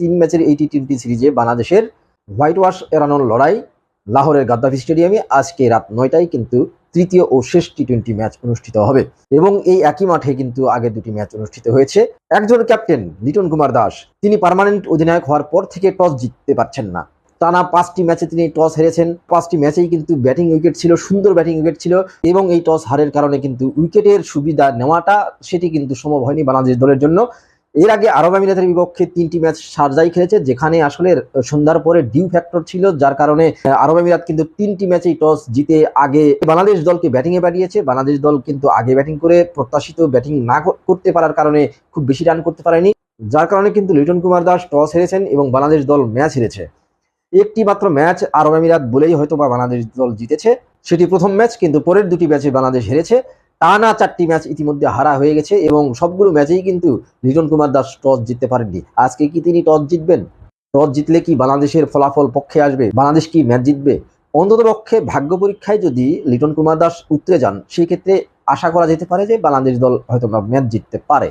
তিন ম্যাচের এই টি টোয়েন্টি সিরিজে বাংলাদেশের হোয়াইট ওয়াশ এড়ানোর লড়াই লাহোরের গাদ্দাফি স্টেডিয়ামে আজকে রাত নয়টায় কিন্তু তৃতীয় ও শেষ টি টোয়েন্টি ম্যাচ অনুষ্ঠিত হবে এবং এই একই মাঠে কিন্তু আগে দুটি ম্যাচ অনুষ্ঠিত হয়েছে। একজন ক্যাপ্টেন লিটন কুমার দাস, তিনি পার্মানেন্ট অধিনায়ক হওয়ার পর থেকে টস জিততে পারছেন না। টানা পাঁচটি ম্যাচে তিনি টস হেরেছেন। পাঁচটি ম্যাচেই কিন্তু ব্যাটিং উইকেট ছিল, সুন্দর ব্যাটিং উইকেট ছিল এবং এই টস হারের কারণে কিন্তু উইকেটের সুবিধা নেওয়াটা সেটি কিন্তু সম্ভব হয়নি বাংলাদেশ দলের জন্য। এর আগে আরব আমিরাতের বিপক্ষে তিনটি ম্যাচ সারজাই খেলেছে, যেখানে আসলে সন্ধ্যার পরে ডিউ ফ্যাক্টর ছিল, যার কারণে আরব আমিরাত কিন্তু তিনটি ম্যাচেই টস জিতে আগে বাংলাদেশ দলকে ব্যাটিংয়ে পাঠিয়েছে বাংলাদেশ দল কিন্তু আগে ব্যাটিং করে প্রত্যাশিত ব্যাটিং না করতে পারার কারণে খুব বেশি রান করতে পারেনি, যার কারণে কিন্তু লিটন কুমার দাস টস হেরেছেন এবং বাংলাদেশ দল ম্যাচ হেরেছে। একটি মাত্র ম্যাচ আরব আমিরাত বলেই হয়তো বা বাংলাদেশ দল জিতেছে। সেটি প্রথম ম্যাচ, কিন্তু পরের দুটি ম্যাচে বাংলাদেশ হেরেছে। টানা চারটি ম্যাচ ইতিমধ্যে হারা হয়ে গেছে এবং সবগুলো ম্যাচেই কিন্তু লিটন কুমার দাস টস জিততে পারেননি। আজকে কি তিনি টস জিতবেন? টস জিতলে কি বাংলাদেশের ফলাফল পক্ষে আসবে? বাংলাদেশ কি ম্যাচ জিতবে? অন্তত পক্ষে ভাগ্য পরীক্ষায় যদি লিটন কুমার দাস উতরে যান, সেক্ষেত্রে আশা করা যেতে পারে যে বাংলাদেশ দল হয়তো ম্যাচ জিততে পারে।